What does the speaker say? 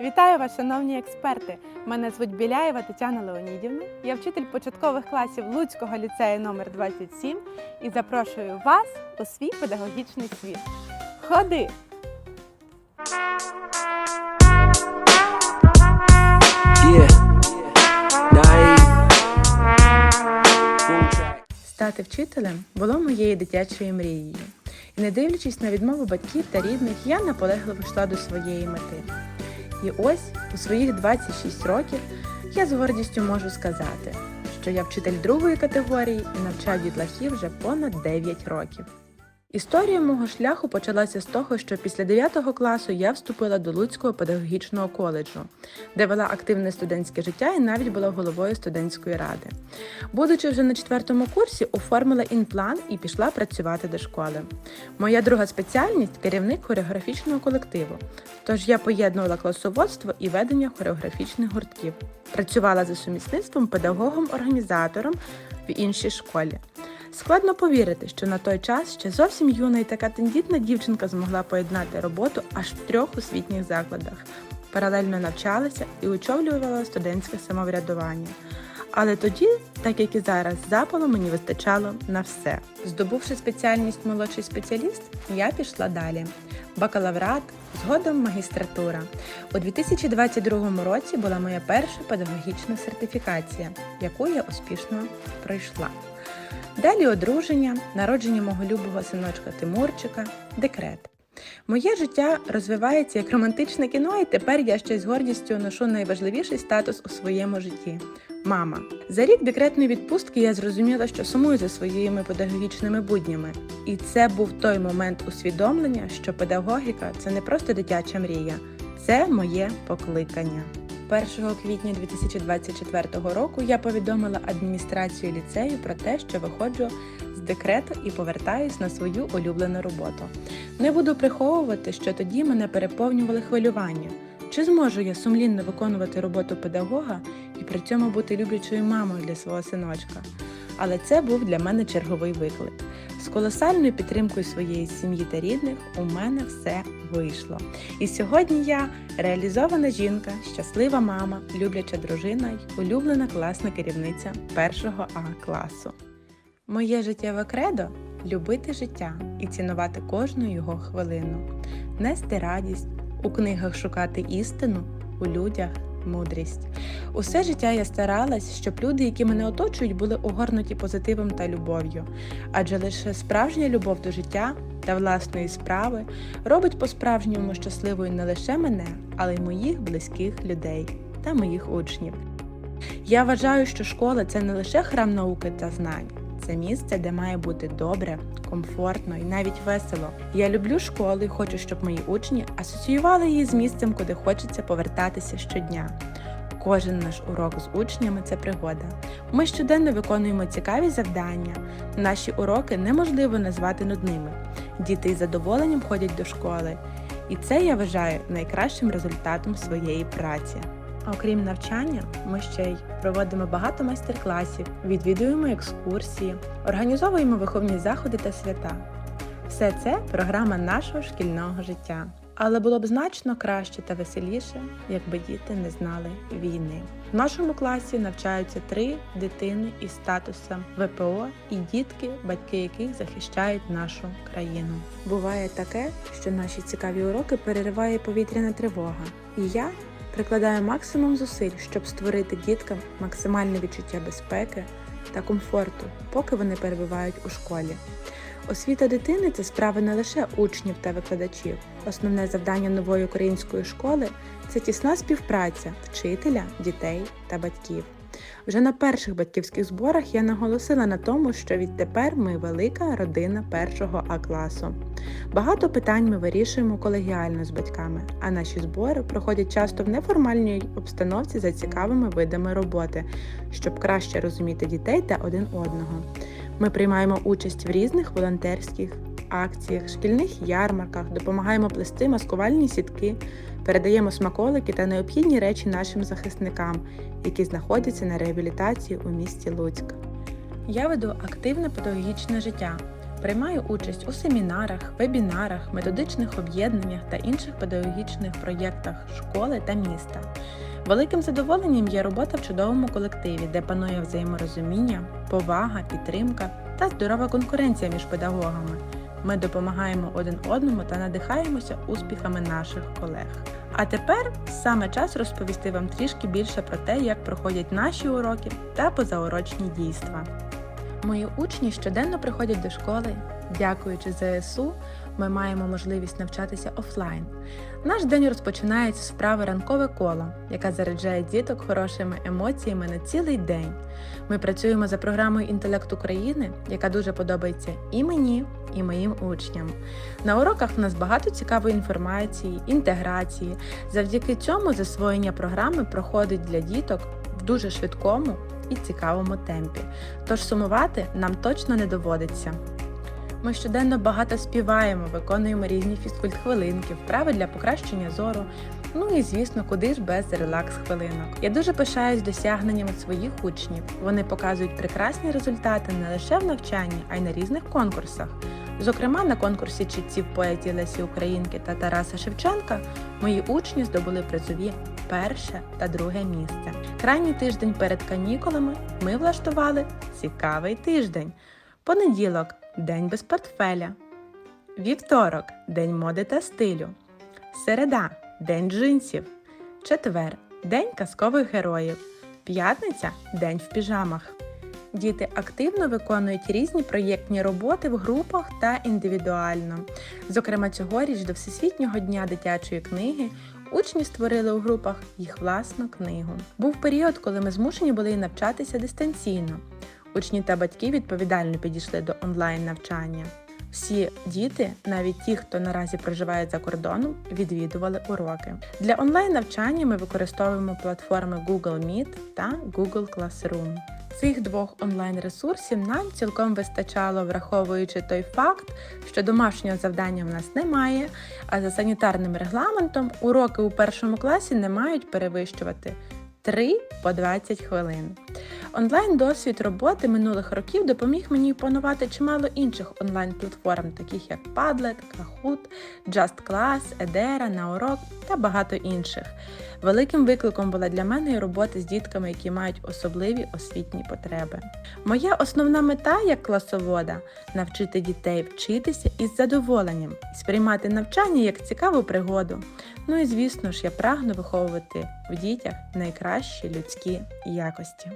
Вітаю вас, шановні експерти! Мене звуть Біляєва Тетяна Леонідівна. Я вчитель початкових класів Луцького ліцею номер 27 і запрошую вас у свій педагогічний світ. Ходи! Стати вчителем було моєю дитячою мрією. І не дивлячись на відмову батьків та рідних, я наполегливо йшла до своєї мети. І ось у своїх 26 років я з гордістю можу сказати, що я вчитель другої категорії і навчаю дітлахів вже понад 9 років. Історія мого шляху почалася з того, що після 9 класу я вступила до Луцького педагогічного коледжу, де вела активне студентське життя і навіть була головою студентської ради. Будучи вже на четвертому курсі, оформила інплан і пішла працювати до школи. Моя друга спеціальність керівник хореографічного колективу. Тож я поєднувала класоводство і ведення хореографічних гуртків. Працювала за сумісництвом педагогом-організатором в іншій школі. Складно повірити, що на той час ще зовсім юна і така тендітна дівчинка змогла поєднати роботу аж в трьох освітніх закладах. Паралельно навчалася і очолювала студентське самоврядування. Але тоді, так як і зараз, запалу мені вистачало на все. Здобувши спеціальність молодший спеціаліст, я пішла далі. Бакалаврат, згодом магістратура. У 2022 році була моя перша педагогічна сертифікація, яку я успішно пройшла. Далі одруження, народження мого любого синочка Тимурчика, декрет. Моє життя розвивається як романтичне кіно, і тепер я ще з гордістю ношу найважливіший статус у своєму житті мама. За рік декретної відпустки я зрозуміла, що сумую за своїми педагогічними буднями. І це був той момент усвідомлення, що педагогіка це не просто дитяча мрія, це моє покликання. 1 квітня 2024 року я повідомила адміністрацію ліцею про те, що виходжу з декрету і повертаюсь на свою улюблену роботу. Не буду приховувати, що тоді мене переповнювали хвилювання. Чи зможу я сумлінно виконувати роботу педагога і при цьому бути люблячою мамою для свого синочка? Але це був для мене черговий виклик. З колосальною підтримкою своєї сім'ї та рідних у мене все вийшло. І сьогодні я реалізована жінка, щаслива мама, любляча дружина й улюблена класна керівниця першого А класу. Моє життєве кредо любити життя і цінувати кожну його хвилину, нести радість, у книгах шукати істину, у людях мудрість. Усе життя я старалась, щоб люди, які мене оточують, були огорнуті позитивом та любов'ю. Адже лише справжня любов до життя та власної справи робить по-справжньому щасливою не лише мене, але й моїх близьких людей та моїх учнів. Я вважаю, що школа це не лише храм науки та знань, це місце, де має бути добре, комфортно і навіть весело. Я люблю школу і хочу, щоб мої учні асоціювали її з місцем, куди хочеться повертатися щодня. Кожен наш урок з учнями це пригода. Ми щоденно виконуємо цікаві завдання. Наші уроки неможливо назвати нудними. Діти із задоволенням ходять до школи. І це я вважаю найкращим результатом своєї праці. Окрім навчання, ми ще й проводимо багато майстер-класів, відвідуємо екскурсії, організовуємо виховні заходи та свята. Все це програма нашого шкільного життя. Але було б значно краще та веселіше, якби діти не знали війни. В нашому класі навчаються три дитини із статусом ВПО і дітки, батьки яких захищають нашу країну. Буває таке, що наші цікаві уроки перериває повітряна тривога, і я прикладаю максимум зусиль, щоб створити діткам максимальне відчуття безпеки та комфорту, поки вони перебувають у школі. Освіта дитини це справа не лише учнів та викладачів. Основне завдання нової української школи це тісна співпраця вчителя, дітей та батьків. Вже на перших батьківських зборах я наголосила на тому, що відтепер ми велика родина першого А класу. Багато питань ми вирішуємо колегіально з батьками, а наші збори проходять часто в неформальній обстановці за цікавими видами роботи, щоб краще розуміти дітей та один одного. Ми приймаємо участь в різних волонтерських акціях, шкільних ярмарках, допомагаємо плести маскувальні сітки, передаємо смаколики та необхідні речі нашим захисникам, які знаходяться на реабілітації у місті Луцьк. Я веду активне педагогічне життя. Приймаю участь у семінарах, вебінарах, методичних об'єднаннях та інших педагогічних проєктах школи та міста. Великим задоволенням є робота в чудовому колективі, де панує взаєморозуміння, повага, підтримка та здорова конкуренція між педагогами. Ми допомагаємо один одному та надихаємося успіхами наших колег. А тепер саме час розповісти вам трішки більше про те, як проходять наші уроки та позаурочні дійства. Мої учні щоденно приходять до школи. Дякуючи ЗСУ, ми маємо можливість навчатися офлайн. Наш день розпочинається з вправи ранкове коло, яка заряджає діток хорошими емоціями на цілий день. Ми працюємо за програмою Інтелект України, яка дуже подобається і мені, і моїм учням. На уроках в нас багато цікавої інформації, інтеграції. Завдяки цьому засвоєння програми проходить для діток в дуже швидкому і цікавому темпі. Тож сумувати нам точно не доводиться. Ми щоденно багато співаємо, виконуємо різні фізкульт-хвилинки, вправи для покращення зору. Ну і звісно, куди ж без релакс-хвилинок. Я дуже пишаюсь досягненнями своїх учнів. Вони показують прекрасні результати не лише в навчанні, а й на різних конкурсах. Зокрема, на конкурсі читців поетів Лесі Українки та Тараса Шевченка мої учні здобули призові перше та друге місце. Крайній тиждень перед канікулами ми влаштували цікавий тиждень. Понеділок день без портфеля. Вівторок день моди та стилю. Середа день джинсів. Четвер день казкових героїв. П'ятниця день в піжамах. Діти активно виконують різні проєктні роботи в групах та індивідуально. Зокрема, цьогоріч до Всесвітнього дня дитячої книги учні створили у групах їх власну книгу. Був період, коли ми змушені були навчатися дистанційно. Учні та батьки відповідально підійшли до онлайн навчання. Всі діти, навіть ті, хто наразі проживає за кордоном, відвідували уроки. Для онлайн навчання ми використовуємо платформи Google Meet та Google Classroom. Цих двох онлайн-ресурсів нам цілком вистачало, враховуючи той факт, що домашнього завдання в нас немає, а за санітарним регламентом уроки у першому класі не мають перевищувати 3 по 20 хвилин. Онлайн досвід роботи минулих років допоміг мені опанувати чимало інших онлайн-платформ, таких як Padlet, Kahoot, Just Class, Edera, Наурок та багато інших. Великим викликом була для мене і робота з дітками, які мають особливі освітні потреби. Моя основна мета як класовода навчити дітей вчитися із задоволенням сприймати навчання як цікаву пригоду. Ну і звісно ж, я прагну виховувати в дітях найкращі людські якості.